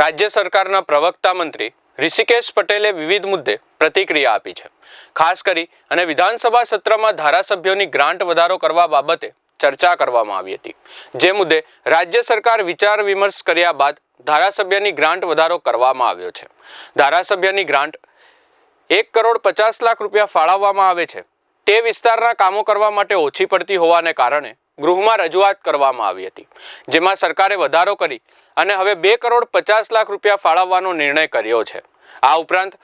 રાજ્ય સરકારના પ્રવક્તા મંત્રી ઋષિકેશ પટેલે વિવિધ મુદ્દે પ્રતિક્રિયા આપી છે. ખાસ કરી અને વિધાનસભા સત્રમાં ધારાસભ્યોની ગ્રાન્ટ વધારો કરવા બાબતે ચર્ચા કરવામાં આવી હતી. જે મુદ્દે રાજ્ય સરકાર વિચાર વિમર્શ કર્યા બાદ ધારાસભ્યની ગ્રાન્ટ વધારો કરવામાં આવ્યો છે. ધારાસભ્યની ગ્રાન્ટ એક કરોડ પચાસ લાખ રૂપિયા ફાળવવામાં આવે છે. તે વિસ્તારના કામો કરવા માટે ઓછી પડતી હોવાને કારણે ગૃહમાં રજૂઆત કરવામાં આવી હતી, જેમાં સરકારે વધારો કરી અને હવે બે કરોડ પચાસ લાખ રૂપિયા ફાળવવાનો નિર્ણય કર્યો છે. આ ઉપરાંત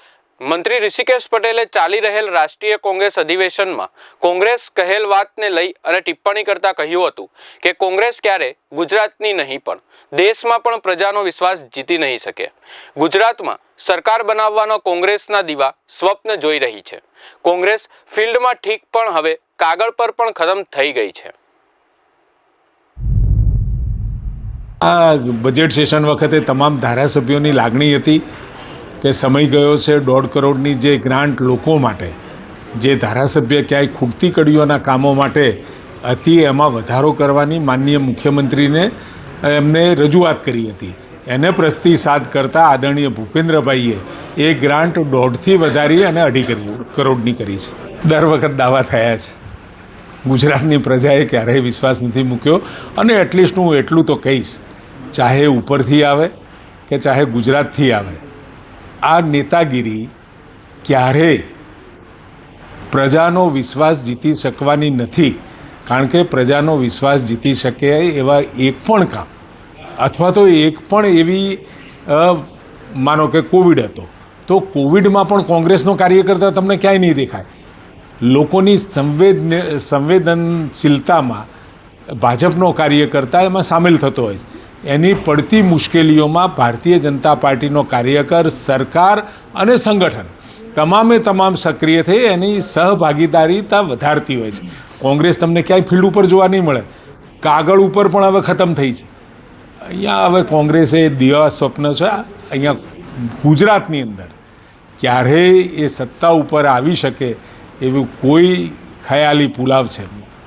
મંત્રી ઋષિકેશ પટેલે ચાલી રહેલ રાષ્ટ્રીય કોંગ્રેસ અધિવેશનમાં કોંગ્રેસ કહેલ વાતને લઈ અને ટિપ્પણી કરતા કહ્યું હતું કે, કોંગ્રેસ ક્યારે ગુજરાતની નહીં, પણ દેશમાં પણ પ્રજાનો વિશ્વાસ જીતી નહીં શકે. ગુજરાતમાં સરકાર બનાવવાનો કોંગ્રેસના દીવા સ્વપ્ન જોઈ રહી છે. કોંગ્રેસ ફિલ્ડમાં ઠીક પણ હવે કાગળ પર પણ ખતમ થઈ ગઈ છે. આ બજેટ સેશન વખતે તમામ ધારાસભ્યોની લાગણી હતી કે સમય ગયો છે દોઢ કરોડની જે ગ્રાન્ટ લોકો માટે, જે ધારાસભ્ય ક્યાંય ખૂટતી કડીઓના કામો માટે હતી એમાં વધારો કરવાની માનનીય મુખ્યમંત્રીને એમને રજૂઆત કરી હતી. એને પ્રતિસાદ કરતાં આદરણીય ભૂપેન્દ્રભાઈએ એ ગ્રાન્ટ દોઢથી વધારી અને અઢી કરોડ કરોડની કરી છે. દર વખત દાવા થયા છે. ગુજરાતની પ્રજાએ ક્યારેય વિશ્વાસ નથી મૂક્યો અને એટલીસ્ટ હું એટલું તો કહીશ ચાહે ઉપરથી આવે કે ચાહે ગુજરાતથી આવે. આ નેતાગીરી ક્યારેય પ્રજાનો વિશ્વાસ જીતી શકવાની નથી, કારણ કે પ્રજાનો વિશ્વાસ જીતી શકે એવા એક પણ કામ. અથવા તો એક પણ એવી માનો કે કોવિડ હતો. તો કોવિડમાં પણ કોંગ્રેસનો કાર્યકર્તા તમને ક્યાંય નહીં દેખાય. લોકોની સંવેદન, સંવેદનશીલતામાં ભાજપનો કાર્યકર્તા એમાં સામેલ થતો હોય છે. એની પડતી મુશ્કેલીઓમાં ભારતીય જનતા પાર્ટીનો કાર્યકર, સરકાર અને સંગઠન તમામે તમામ સક્રિય થઈ એની સહભાગીદારીતા વધારતી હોય છે. કોંગ્રેસ તમને ક્યાંય ફિલ્ડ ઉપર જોવા નહીં મળે. કાગળ ઉપર પણ હવે ખતમ થઈ છે. અહીંયા હવે કોંગ્રેસે દિવા સ્વપ્ન છે. અહીંયા ગુજરાતની અંદર ક્યારેય એ સત્તા ઉપર આવી શકે એવું કોઈ ખયાલી પુલાવ છે